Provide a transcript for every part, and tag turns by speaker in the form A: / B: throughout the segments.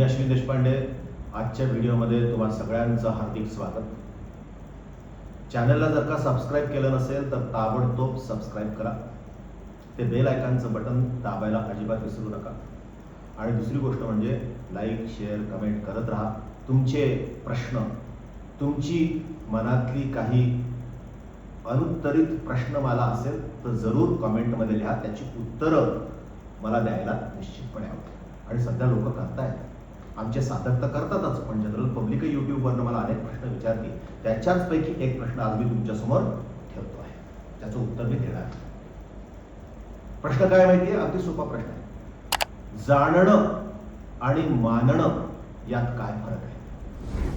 A: मी अश्विन देशपांडे. आजच्या व्हिडिओमध्ये तुम्हाला सगळ्यांचं हार्दिक स्वागत. चॅनलला जर का सबस्क्राईब केलं नसेल तर ताबडतोब सबस्क्राईब करा. ते बेल आयकॉनचं बटन दाबायला अजिबात विसरू नका. आणि दुसरी गोष्ट म्हणजे लाईक शेअर कमेंट करत राहा. तुमचे प्रश्न तुमची मनातली काही अनुत्तरित प्रश्न मला असेल तर जरूर कमेंटमध्ये लिहा. त्याची उत्तरं मला द्यायला निश्चितपणे आवडेल. आणि सध्या लोक करतायत. आमचे साधक तर करतातच पण जनरल पब्लिक युट्यूबवरनं मला अनेक प्रश्न विचारतील. त्याच्याच पैकी एक प्रश्न आज मी तुमच्यासमोर ठेवतो आहे. त्याचं उत्तर मी देणार प्रश्न काय माहितीये? अगदी सोपा प्रश्न आहे. जाणणं आणि मानणं यात काय फरक आहे?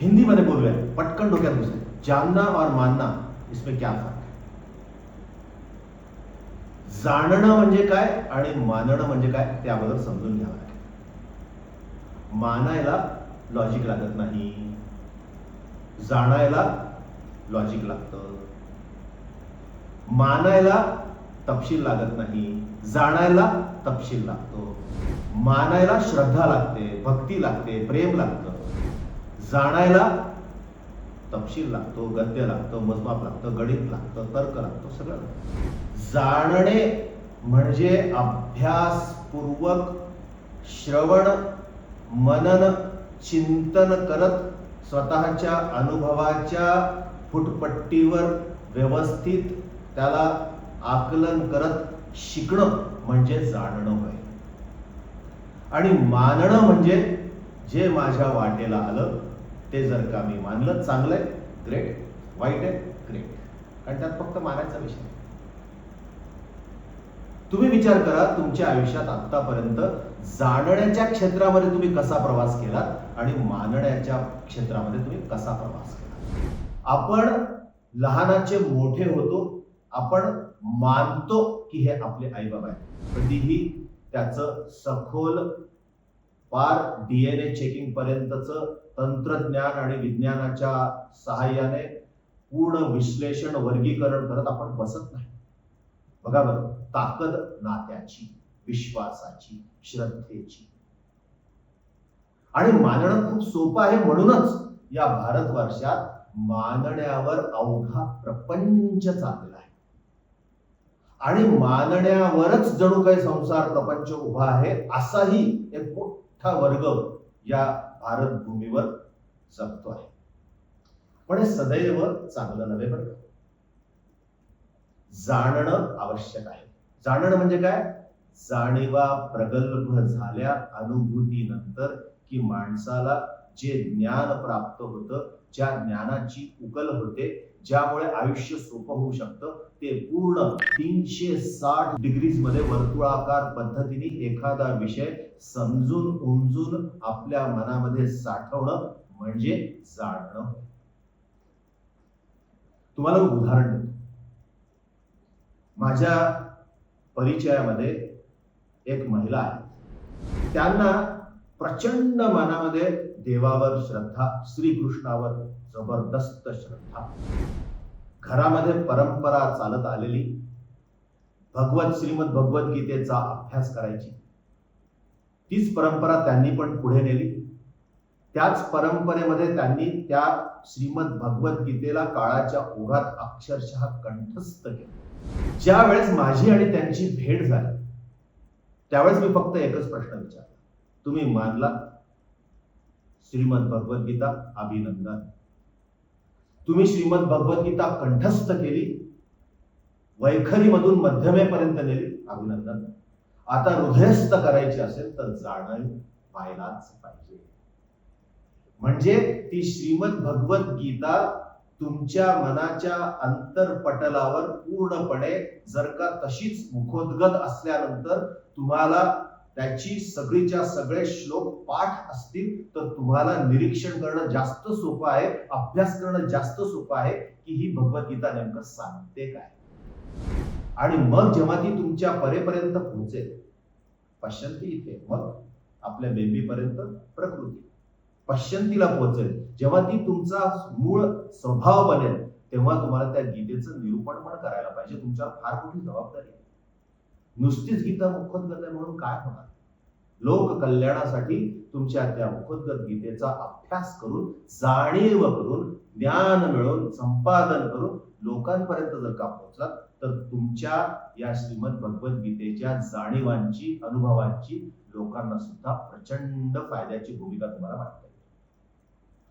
A: हिंदीमध्ये बोलूया. पटकन डोक्यात घुसेल जानना और मानना इसमें क्या फरक है जाणणं म्हणजे काय आणि मानणं म्हणजे काय त्याबद्दल समजून घ्यावं लागेल मानायला लॉजिक लागत नाही. जाणायला लॉजिक लागतं. मानायला तपशील लागत नाही. जाणायला तपशील लागतो. मानायला श्रद्धा लागते भक्ती लागते प्रेम लागतं. जाणायला तपशील लागतो गद्य लागतं मोजमाप लागतं गणित लागतं तर्क लागतो सगळं जाणणे म्हणजे अभ्यासपूर्वक श्रवण मनन चिंतन करत स्वतःच्या अनुभवाच्या फुटपट्टीवर व्यवस्थित त्याला आकलन करत शिकणं म्हणजे जाणणं होय आणि मानणं म्हणजे जे माझ्या वाटेला आलं ते जर का मी मानलं चांगलं आहे ग्रेट वाईट आहे ग्रेट कारण त्यात फक्त मानायचा विषय आहे. तुम्ही विचार करा तुमच्या आयुष्यात आतापर्यंत जाणण्याच्या क्षेत्रामध्ये तुम्ही कसा प्रवास केलात आणि मानण्याच्या क्षेत्रामध्ये तुम्ही कसा प्रवास केला आपण लहानाचे मोठे होतो आपण मानतो की हे आपले आई बाबा आहेत कधीही त्याचं सखोल पार ए चेकिंग पर्यंतच तंत्रज्ञान आणि विज्ञानाच्या सहाय्याने पूर्ण विश्लेषण वर्गीकरण करत आपण बसत नाही. बघा बरं. ताकद नात्याची विश्वासाची श्रद्धेची. आणि मानणं खूप सोपं आहे म्हणूनच या भारत वर्षात मानण्यावर अवघा प्रपंच चाललेला आहे. आणि मानण्यावरच जणू काही संसार प्रपंच उभा आहे असाही एक मोठा वर्ग या भारत भूमीवर जगतो आहे. पण हे सदैव चांगलं नव्हे बरं जाणणं आवश्यक आहे. जाणणं म्हणजे काय? जाणीवा प्रगल्भ झाल्या अनुभूतीनंतर की माणसाला जे ज्ञान प्राप्त होतं ज्या ज्ञानाची उकल होते ज्यामुळे आयुष्य सोपं होऊ शकतं ते पूर्ण तीनशे साठ डिग्रीजमध्ये वर्तुळाकार पद्धतीने एखादा विषय समजून उमजून आपल्या मनामध्ये साठवणं म्हणजे जाणणं. तुम्हाला उदाहरण देतो. माझ्या परिचयामध्ये एक महिला आहे. त्यांना प्रचंड मनामध्ये देवावर श्रद्धा श्रीकृष्णावर जबरदस्त श्रद्धा. घरामध्ये परंपरा चालत आलेली भगवत श्रीमद भगवद्गीतेचा अभ्यास करायची. तीच परंपरा त्यांनी पण पुढे नेली. त्याच परंपरेमध्ये त्यांनी त्या श्रीमद भगवद्गीतेला काळाच्या ओघात अक्षरशः कंठस्थ केलं. ज्या वेळेस माझी आणि त्यांची भेट झाली त्यावेळेस मी फक्त एकच प्रश्न विचारला. तुम्ही मानला? श्रीमद भगवद्गीता अभिनंदन. तुम्ही श्रीमद भगवद्गीता कंठस्थ केली? वैखरीमधून मध्यमेपर्यंत नेली? अभिनंदन. आता हृदयस्थ करायची असेल तर जाणं व्हायलाच पाहिजे. म्हणजे ती श्रीमद भगवद्गीता तुमच्या मनाच्या अंतरपटलावर पूर्णपणे जर का तशीच मुखोद्गत असल्यानंतर तुम्हाला त्याची सगळीच्या सगळे श्लोक पाठ असतील तर तुम्हाला निरीक्षण करणं जास्त सोपं आहे अभ्यास करणं जास्त सोपं आहे की ही भगवद्गीता नेमकं सांगते काय? आणि मग जेव्हा ती तुमच्या परेपर्यंत पोहोचेल पश्यंती इथे मग आपल्या बेबीपर्यंत प्रकृती. पश्यंतीला पोहोचेल. जेव्हा ती तुमचा मूळ स्वभाव बनेल तेव्हा तुम्हाला त्या गीतेचं निरूपण पण करायला पाहिजे. तुमच्यावर फार मोठी जबाबदारी आहे. नुसतीच गीता मुखोद्गत आहे म्हणून काय होणार? लोक कल्याणासाठी तुमच्या त्या मुखोद्गत गीतेचा अभ्यास करून जाणीव करून ज्ञान मिळवून संपादन करून लोकांपर्यंत जर का पोहोचला तर तुमच्या या श्रीमद भगवद्गीतेच्या जाणीवांची अनुभवांची लोकांना सुद्धा प्रचंड फायद्याची भूमिका तुम्हाला वाटते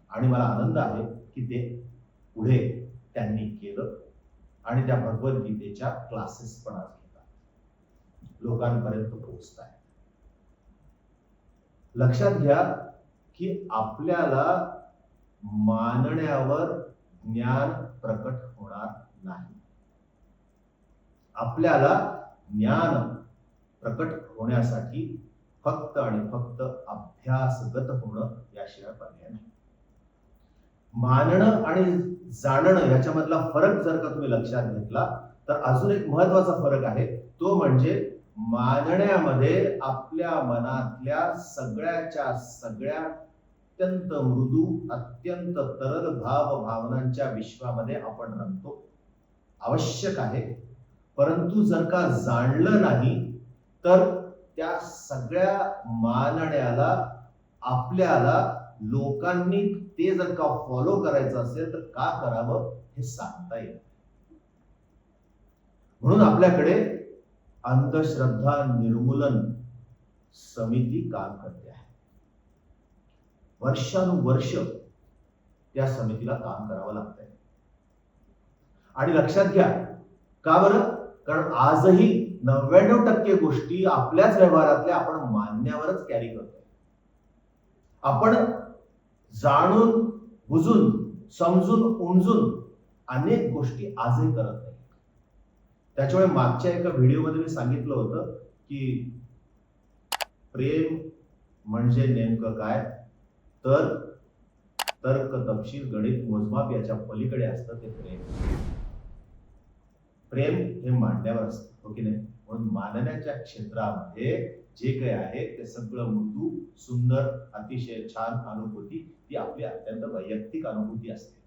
A: आणि मला आनंद आहे की ते पुढे त्यांनी केलं आणि त्या भगवद्गीतेच्या क्लासेस पण आज घेतात. लोकांपर्यंत पोहोचत आहे लक्षात घ्या की आपल्याला मानण्यावर ज्ञान प्रकट होणार नाही. आपल्याला ज्ञान प्रकट होण्यासाठी फक्त आणि फक्त अभ्यासगत होणं याशिवाय पर्याय नाही. मानणं आणि जाणणं याच्यामधला फरक जर का तुम्ही लक्षात घेतला तर अजून एक महत्त्वाचा फरक आहे. तो म्हणजे मानण्यामध्ये आपल्या मनातल्या सगळ्याच्या सगळ्या अत्यंत मृदू अत्यंत तरल भाव भावनांच्या विश्वामध्ये आपण रमतो. आवश्यक आहे. परंतु जर का जाणलं नाही तर त्या सगळ्या मानण्याला आपल्याला लोकांनी ते जर का फॉलो करायचं असेल तर का करावं हे सांगता येईल म्हणून आपल्याकडे अंधश्रद्धा निर्मूलन समिती काम करते आहे. वर्षानुवर्ष त्या समितीला काम करावं लागतंय. आणि लक्षात घ्या का बरं? कारण आजही नव्याण्णव टक्के गोष्टी आपल्याच व्यवहारातल्या आपण मानण्यावरच कॅरी करतोय. आपण जाणून बुजून समजून उमजून अनेक गोष्टी आजही करत नाही. त्याच्यामुळे मागच्या एका व्हिडिओमध्ये मी सांगितलं होतं की प्रेम म्हणजे नेमकं काय? तर तर्क तपशील गणित मोजमाप याच्या पलीकडे असतं ते प्रेम. प्रेम हे मांडण्यावर असतं हो की नाही? म्हणून मानण्याच्या क्षेत्रामध्ये जे काही आहे ते सगळं मृदू सुंदर अतिशय छान अनुभूती ती आपली अत्यंत वैयक्तिक अनुभूती असते.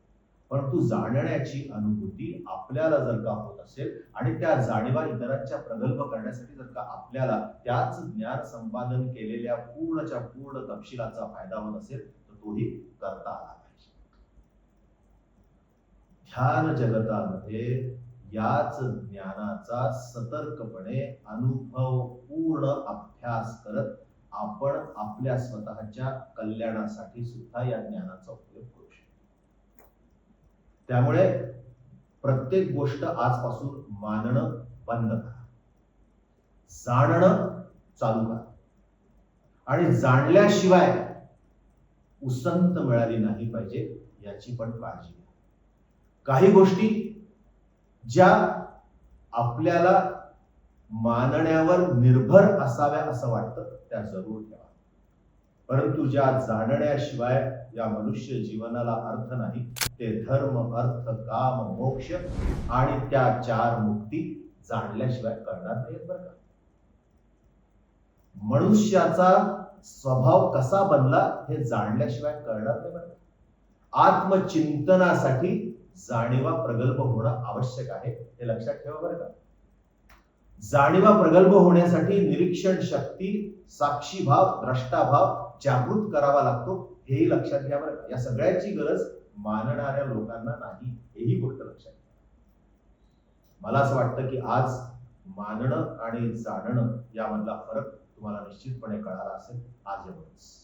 A: परंतु जाणण्याची अनुभूती आपल्याला जर का होत असेल आणि त्या जाणीवा इतरांच्या प्रगल्भ करण्यासाठी जर का आपल्याला त्याच ज्ञान संपादन केलेल्या पूर्णच्या पूर्ण तपशिलाचा फायदा होत असेल तर तोही करता आला पाहिजे. ध्यान जगतामध्ये याच ज्ञानाचा सतर्कपणे अनुभव पूर्ण अभ्यास करत आपण आपल्या स्वतःच्या कल्याणासाठी सुद्धा या ज्ञानाचा उपयोग करू शकतो. त्यामुळे प्रत्येक गोष्ट आजपासून मानणं बंद करा. जाणणं चालू करा. आणि जाणल्याशिवाय उसंत मिळाली नाही पाहिजे याची पण काळजी घ्या. काही गोष्टी ज्या आपल्याला मानण्यावर निर्भर असाव्या असं वाटतं त्या जरूर ठेवा. परंतु ज्या जाणण्याशिवाय या मनुष्य जीवनाला अर्थ नाही ते धर्म अर्थ काम मोक्ष आणि त्या चार मुक्ती जाणल्याशिवाय करणार नाही बरं का. मनुष्याचा स्वभाव कसा बनला हे जाणल्याशिवाय कळणार नाही बरं आत्मचिंतनासाठी जाणीवा प्रगल्भ होणं आवश्यक आहे हे लक्षात ठेवा बरं का. जाणीवा प्रगल्भ होण्यासाठी निरीक्षण शक्ती साक्षीभाव द्रष्टाभाव जागृत करावा लागतो हेही लक्षात घ्या बरं या सगळ्याची गरज मानणाऱ्या लोकांना नाही हेही गोष्ट लक्षात घ्या. मला असं वाटतं की आज मानणं आणि जाणणं यामधला फरक तुम्हाला निश्चितपणे कळाला असेल. आज एवढंच.